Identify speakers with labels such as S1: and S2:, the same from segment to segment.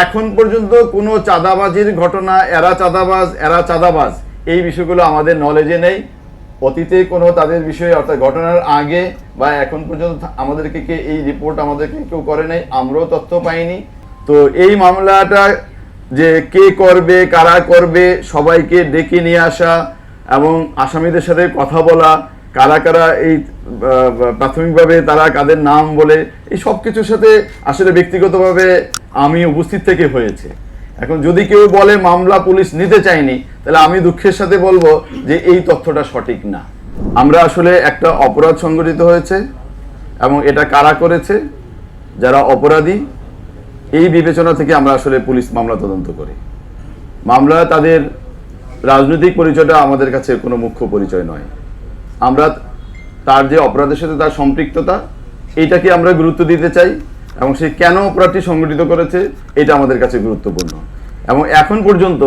S1: এখন পর্যন্ত কোনো চাঁদাবাজির ঘটনা, এরা চাঁদাবাজ এরা চাঁদাবাজ, এই বিষয়গুলো আমাদের নলেজে নেই। অতীতে কোনো তাদের বিষয়ে, অর্থাৎ ঘটনার আগে বা এখন পর্যন্ত আমাদেরকে কে এই রিপোর্ট আমাদেরকে কেউ করে নাই, আমরাও তথ্য পাইনি। তো এই মামলাটা যে কে করবে, কারা করবে, সবাইকে ডেকে নিয়ে আসা এবং আসামিদের সাথে কথা বলা, কারা কারা এই প্রাথমিকভাবে তারা কাদের নাম বলে, এই সব কিছুর সাথে আসলে ব্যক্তিগতভাবে আমি উপস্থিত থেকে হয়েছে। এখন যদি কেউ বলে মামলা পুলিশ নিতে চায়নি, তাহলে আমি দুঃখের সাথে বলব যে এই তথ্যটা সঠিক না। আমরা আসলে একটা অপরাধ সংগঠিত হয়েছে এবং এটা কারা করেছে, যারা অপরাধী, এই বিবেচনা থেকে আমরা আসলে পুলিশ মামলা তদন্ত করি। মামলা তাদের রাজনৈতিক পরিচয়টা আমাদের কাছে কোনো মুখ্য পরিচয় নয়। আমরা তার যে অপরাধের সাথে তার সম্পৃক্ততা এইটাকে আমরা গুরুত্ব দিতে চাই। এবং সে কেন অপরাধটি সংগঠিত করেছে, এটা আমাদের কাছে গুরুত্বপূর্ণ। এবং এখন পর্যন্ত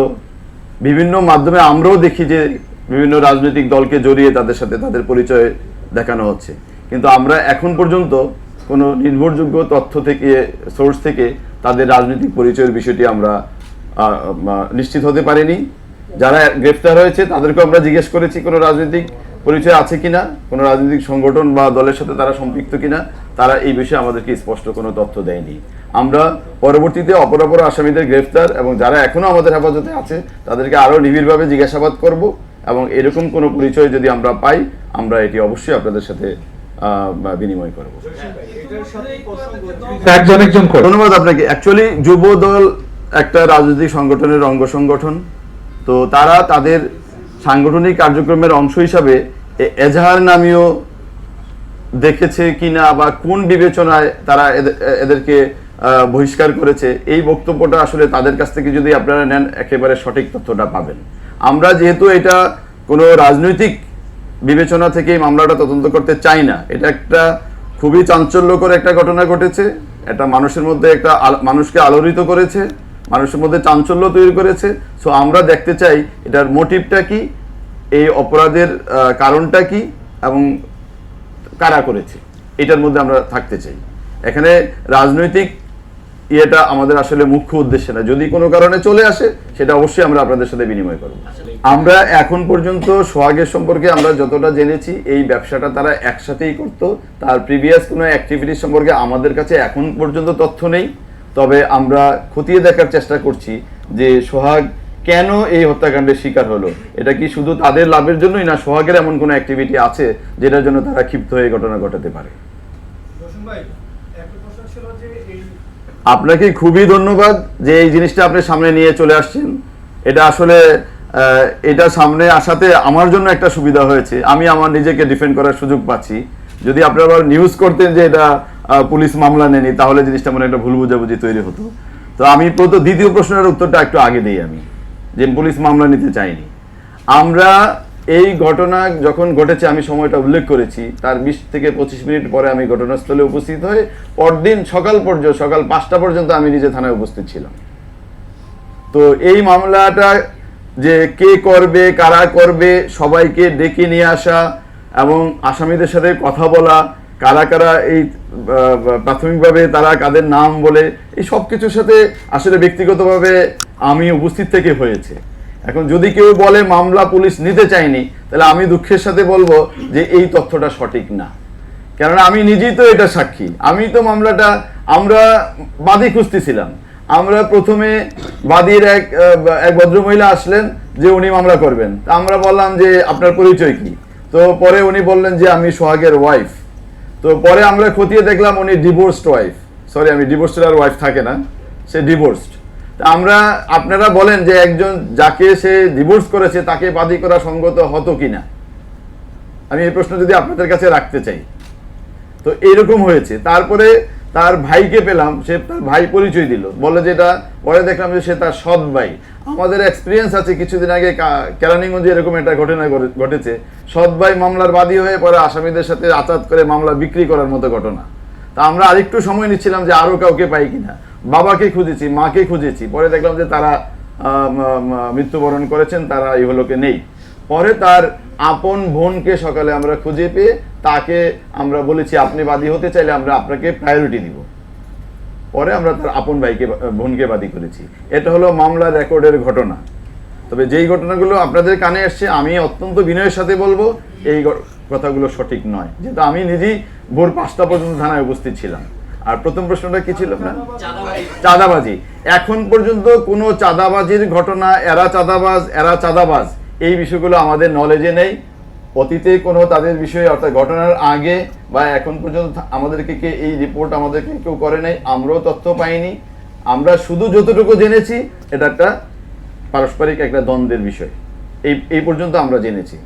S1: বিভিন্ন মাধ্যমে আমরাও দেখি যে বিভিন্ন রাজনৈতিক দলকে জড়িয়ে তাদের সাথে তাদের পরিচয় দেখানো হচ্ছে। কিন্তু আমরা এখন পর্যন্ত কোনো নির্ভরযোগ্য তথ্য থেকে সোর্স থেকে তাদের রাজনৈতিক পরিচয়ের বিষয়টি আমরা নিশ্চিত হতে পারিনি। যারা গ্রেফতার হয়েছে তাদেরকে আমরা জিজ্ঞেস করেছি কোনো রাজনৈতিক পরিচয় আছে কিনা কোনো রাজনৈতিক সংগঠন বা দলের সাথে তারা সম্পৃক্ত কিনা তারা এই বিষয়ে আমাদেরকে স্পষ্ট কোনো তথ্য দেয়নি। আমরা পরবর্তীতে অপরাপর আসামিদের গ্রেফতার এবং যারা এখনও আমাদের হেফাজতে আছে তাদেরকে আরও নিবিড়ভাবে জিজ্ঞাসাবাদ করব এবং এরকম কোনো পরিচয় যদি আমরা পাই আমরা এটি অবশ্যই আপনাদের সাথে বিনিময় করব।
S2: একজন একজন
S1: ধন্যবাদ আপনাকে। অ্যাকচুয়ালি যুব দল একটা রাজনৈতিক সংগঠনের অঙ্গ সংগঠন। তো তারা তাদের সাংগঠনিক কার্যক্রমের অংশ হিসাবে এজাহার নামীয় দেখেছে কিনা বা কোন বিবেচনায় তারা এদে- এদেরকে বহিষ্কার করেছে, এই বক্তব্যটা আসলে তাদের কাছ থেকে যদি আপনারা নেন, একেবারে সঠিক তথ্যটা পাবেন। আমরা যেহেতু এটা কোনো রাজনৈতিক বিবেচনা থেকে এই মামলাটা তদন্ত করতে চাই না, এটা একটা খুবই চাঞ্চল্যকর একটা ঘটনা ঘটেছে। এটা মানুষের মধ্যে একটা মানুষকে আলোড়িত করেছে, মানুষের মধ্যে চাঞ্চল্য তৈরি করেছে। সো আমরা দেখতে চাই এটার মোটিভটা কি এই অপরাধের কারণটা কি এবং কারা করেছে? এটার মধ্যে আমরা থাকতে চাই। এখানে রাজনৈতিক ইয়েটা আমাদের আসলে মুখ্য উদ্দেশ্য না। যদি কোনো কারণে চলে আসে, সেটা অবশ্যই আমরা আপনাদের সাথে বিনিময় করব। আমরা এখন পর্যন্ত সোহাগের সম্পর্কে আমরা যতটা জেনেছি, এই ব্যবসাটা তারা একসাথেই করত। তার প্রিভিয়াস কোনো অ্যাক্টিভিটি সম্পর্কে আমাদের কাছে এখন পর্যন্ত তথ্য নেই। তবে আমরা খতিয়ে দেখার চেষ্টা করছি যে সোহাগ কেন এই হত্যাকাণ্ডের শিকার হলো? এটা কি শুধু তাদের লাভের জন্যই না সোহাগের এমন কোনো অ্যাক্টিভিটি আছে যেটার জন্য তারা ক্ষিপ্ত হয়ে ঘটনা ঘটাতে পারে? আপনাকে খুবই ধন্যবাদ যে এই জিনিসটা আপনি সামনে নিয়ে চলে আসছেন। এটা আসলে আহ, এটা সামনে আসাতে আমার জন্য একটা সুবিধা হয়েছে। আমি আমার নিজেকে ডিফেন্ড করার সুযোগ পাচ্ছি। যদি আপনারা আবার নিউজ করতেন যে এটা পুলিশ মামলা নেনি তাহলে জিনিসটা মনে একটা ভুল বুঝাবুঝি তৈরি হতো। তো আমি প্রথম দ্বিতীয় প্রশ্নের উত্তরটা একটু আগে দিই আমি। যে পুলিশ মামলা নিতে চাইনি। আমরা এই ঘটনা যখন ঘটেছে, আমি সময়টা উল্লেখ করেছি, তার বিশ থেকে পঁচিশ মিনিট পরে আমি ঘটনাস্থলে উপস্থিত হয়ে পরদিন সকাল পর্যন্ত, সকাল পাঁচটা পর্যন্ত আমি নিজে থানায় উপস্থিত ছিলাম। তো এই মামলাটা যে কে করবে, কারা করবে, সবাইকে ডেকে নিয়ে আসা এবং আসামিদের সাথে কথা বলা কারা কারা এই প্রাথমিকভাবে তারা কাদের নাম বলে, এই সব কিছুর সাথে আসলে ব্যক্তিগতভাবে আমি উপস্থিত থেকে হয়েছে। এখন যদি কেউ বলে মামলা পুলিশ নিতে চায়নি, তাহলে আমি দুঃখের সাথে বলব যে এই তথ্যটা সঠিক না। কেননা আমি নিজেই তো এটা সাক্ষী। আমি তো মামলাটা, আমরা বাদী খুঁজতেছিলাম। আমরা প্রথমে বাদীর এক এক ভদ্রমহিলা আসলেন যে উনি মামলা করবেন। তা আমরা বললাম যে আপনার পরিচয় কি? তো পরে উনি বললেন যে আমি সোহাগের ওয়াইফ তো পরে আমরা খতিয়ে দেখলাম উনি ডিভোর্সড ওয়াইফ সরি আমি ডিভোর্সড আর ওয়াইফ থাকে না। সে ডিভোর্সড আমরা, আপনারা বলেন যে একজন যাকে সে ডিভোর্স করেছে, তাকে বাদী করা সঙ্গত হতো কি না আমি এই প্রশ্ন যদি আপনাদের কাছে রাখতে চাই। তো এইরকম হয়েছে। তারপরে তার ভাইকে পেলাম, সে তার ভাই পরিচয় দিল। বলে যেটা পরে দেখলাম যে সে তার সৎ ভাই। আমাদের এক্সপিরিয়েন্স আছে, কিছুদিন আগে কেরানীগঞ্জে এরকম একটা ঘটনা ঘটে- ঘটেছে। সৎ ভাই মামলার বাদী হয়ে পরে আসামিদের সাথে আচাত করে মামলা বিক্রি করার মতো ঘটনা। তা আমরা আরেকটু সময় নিচ্ছিলাম যে আরও কাউকে পাই কিনা। বাবাকে খুঁজেছি, মাকে খুঁজেছি। পরে দেখলাম যে তারা মৃত্যুবরণ করেছেন, তারা এই হলোকে নেই। পরে তার আপন বোনকে সকালে আমরা খুঁজে পেয়ে তাকে আমরা বলেছি আপনি বাদী হতে চাইলে আমরা আপনাকে প্রায়োরিটি দিব। পরে আমরা তার আপন ভাইকে বোনকে বাদী করেছি। এটা হলো মামলার রেকর্ডের ঘটনা। তবে যেই ঘটনাগুলো আপনাদের কানে আসছে আমি অত্যন্ত বিনয়ের সাথে বলব এই কথাগুলো সঠিক নয়। যেহেতু আমি নিজেই ভোর পাঁচটা পর্যন্ত থানায় উপস্থিত ছিলাম। আর প্রথম প্রশ্নটা কি ছিল আপনার? চাঁদাবাজি। এখন পর্যন্ত কোনো চাঁদাবাজির ঘটনা এরা চাঁদাবাজ এরা চাঁদাবাজ। এই বিষয়গুলো আমাদের নলেজে নেই। অতীতে কোনো তাদের বিষয়ে অর্থাৎ ঘটনার আগে বা এখন পর্যন্ত আমাদেরকে কে এই রিপোর্ট আমাদেরকে কেউ করে নাই, আমরাও তথ্য পাইনি। আমরা শুধু যতটুকু জেনেছি, এটা একটা পারস্পরিক একটা দ্বন্দ্বের বিষয়। এই এই পর্যন্ত আমরা জেনেছি।